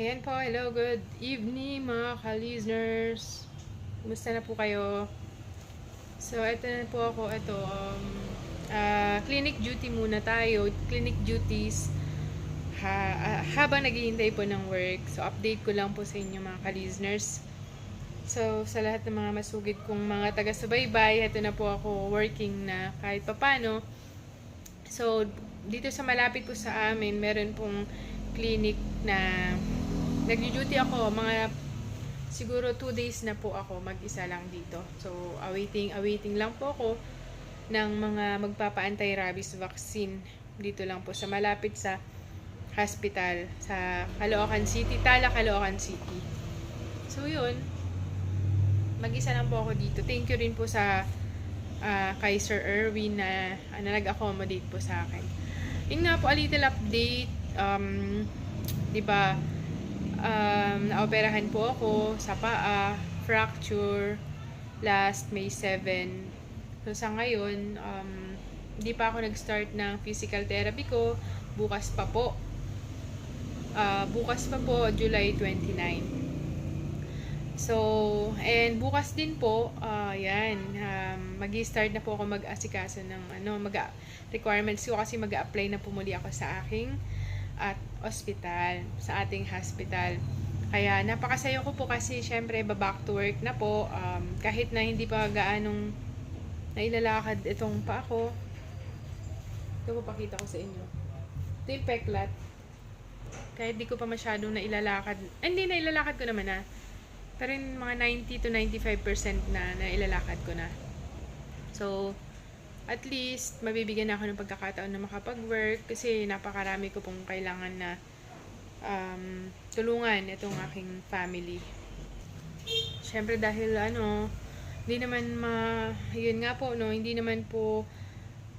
Ayan po, hello, good evening mga ka-listeners. Kumusta na po kayo? So, ito na po ako, ito, um, ah, clinic duty muna tayo. Clinic duties ha, ah, habang naghihintay po ng work. So, update ko lang po sa inyo mga ka-listeners. So, sa lahat ng mga masugid kong mga taga-subaybay, ito na po ako working na kahit papano. So, dito sa malapit po sa amin, meron pong clinic na nag-duty ako. Mga siguro 2 days na po ako mag-isa lang dito. So, awaiting, awaiting lang po ako ng mga magpapa-anti rabies vaccine dito lang po sa malapit sa hospital sa Caloocan City, Tala, Caloocan City. So, yun. Mag-isa lang po ako dito. Thank you rin po sa ah, kay Sir Erwin na, na nag-accommodate po sa akin. Yun nga po, a little update. Um, di ba, um, naoperahan po ako sa paa, fracture, last May 7. So, sa ngayon, um, hindi pa ako nag-start ng physical therapy ko. Bukas pa po. Ah, bukas pa po, July 29. So, and bukas din po, ah yan, um, mag-start na po ako mag-asikaso ng ano, mag requirements ko kasi mag-apply na po muli ako sa aking at hospital, sa ating hospital. Kaya napakasaya ko po kasi syempre back to work na po, um, kahit na hindi pa gaanong nailalakad itong pa ako. Ito po pakita ko sa inyo. Ito yung peklat. Kahit di ko pa masyadong nailalakad. Ay, hindi, nailalakad ko naman na. Pero yung mga 90 to 95% na nailalakad ko na. So, at least, mabibigyan ako ng pagkakataon na makapag-work kasi napakarami ko pong kailangan na um, tulungan itong aking family. Siyempre dahil ano, hindi naman ma, yun nga po, no, hindi naman po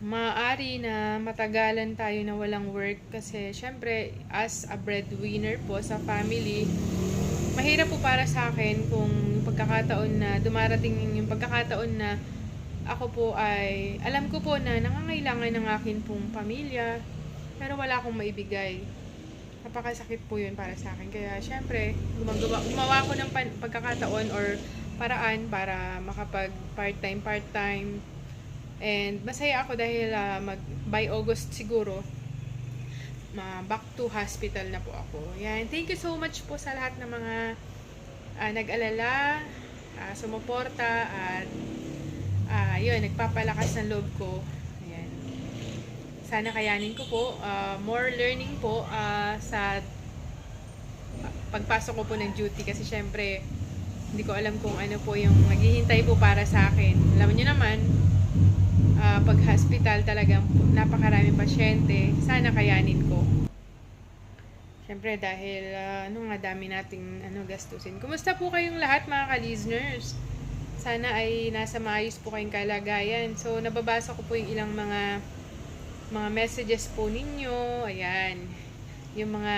maaari na matagalan tayo na walang work kasi syempre as a breadwinner po sa family mahirap po para sa akin kung pagkakataon na dumarating yung pagkakataon na ako po ay alam ko po na nangangailangan ng akin pong pamilya pero wala akong maibigay napakasakit po yun para sa akin kaya syempre gumagawa, gumawa ko ng pan, pagkakataon or paraan para makapag part-time part-time and masaya ako dahil ah, mag by August siguro ma back to hospital na po ako. Yan. Thank you so much po sa lahat ng mga ah, nag-alala, ah, sumuporta, at ah, yun, nagpapalakas ng loob ko. Ayan. Sana kayanin ko po. ah, more learning po ah, sa pagpasok ko po ng duty kasi syempre hindi ko alam kung ano po yung maghihintay po para sa akin. Alam niyo naman, ah, pag hospital talagang napakaraming pasyente, sana kayanin ko. Siyempre dahil ah, ano nga dami nating ano gastusin. Kumusta po kayong lahat mga ka-listeners? Sana ay nasa maayos po kayong kalagayan. So nababasa ko po yung ilang mga mga messages po ninyo. Ayan. Yung mga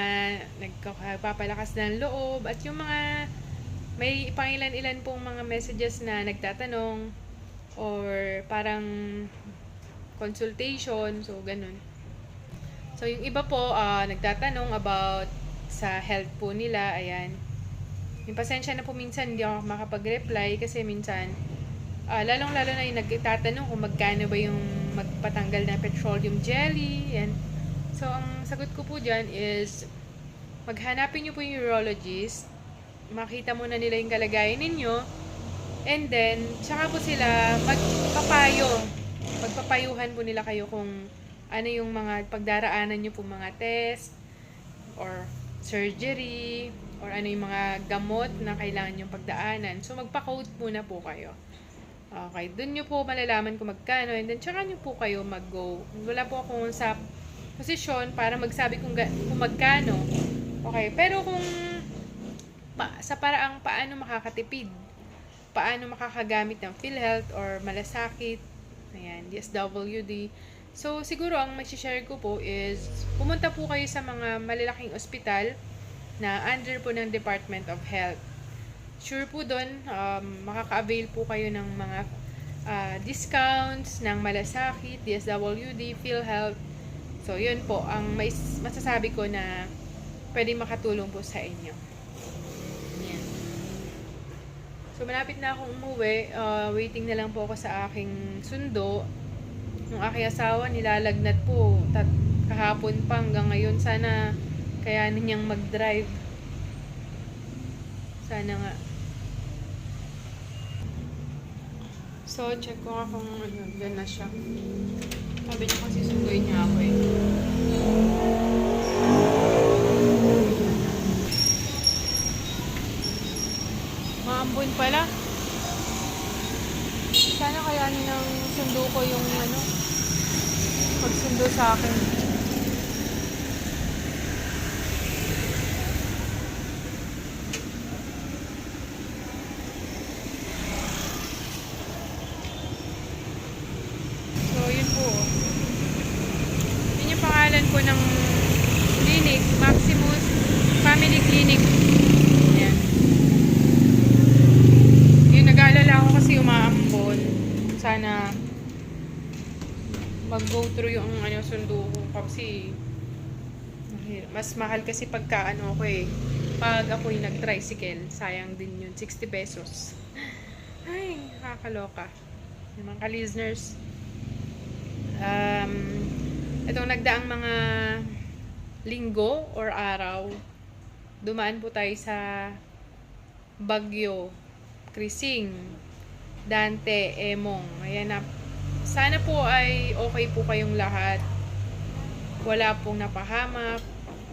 nagpapalakas ng loob at yung mga may pangilan-ilan pong mga messages na nagtatanong or parang consultation, so ganun. So yung iba po ah, nagtatanong about sa health po nila, ayan. Yung pasensya na po minsan hindi ako makapag-reply kasi minsan ah, lalong-lalo na yung nagtatanong kung magkano ba yung magpatanggal na petroleum jelly, yan. So ang sagot ko po dyan is maghanapin nyo po yung urologist, makita muna nila yung kalagayan ninyo, And then, tsaka po sila magpapayo. Magpapayuhan po nila kayo kung ano yung mga pagdaraanan nyo po mga test or surgery or ano yung mga gamot na kailangan yung pagdaanan. So, magpa-code muna po kayo. Okay, dun nyo po malalaman kung magkano and then tsaka nyo po kayo mag-go. Wala po akong sa posisyon para magsabi kung, kung magkano. Okay, pero kung pa, sa paraang paano makakatipid paano makakagamit ng PhilHealth or malasakit, ayan, DSWD. So, siguro ang share ko po is pumunta po kayo sa mga malalaking ospital na under po ng Department of Health. Sure po doon, um, makaka-avail po kayo ng mga ah, discounts ng malasakit, DSWD, PhilHealth. So, yun po, ang mais- masasabi ko na pwede makatulong po sa inyo. Yan. So, malapit na akong umuwi. Uh, waiting na lang po ako sa aking sundo. Yung aking asawa, nilalagnat po. Tat kahapon pa hanggang ngayon. Sana kayanin niyang mag-drive. Sana nga. So, check ko nga kung yan na siya. Sabi niya kasi sunduin niya ako eh. Maambon pala. Sana kayanin ng sundo ko yung ano, pagsundo sa akin. So, yun po. Yun yung pangalan ko ng clinic, Maximus Family Clinic. Yan. Yung nag-aalala kasi umaambon. Sana mag-go through yung ano, sundo ko kasi mas mahal kasi pagka ano ako eh. Pag ako yung nag-tricycle, sayang din yun. 60 pesos. Ay, nakakaloka. Yung mga ka-listeners, um, itong nagdaang mga linggo or araw, dumaan po tayo sa Bagyo, Krising, Dante, Emong. Ayan na. Sana po ay okay po kayong lahat. Wala pong napahamak.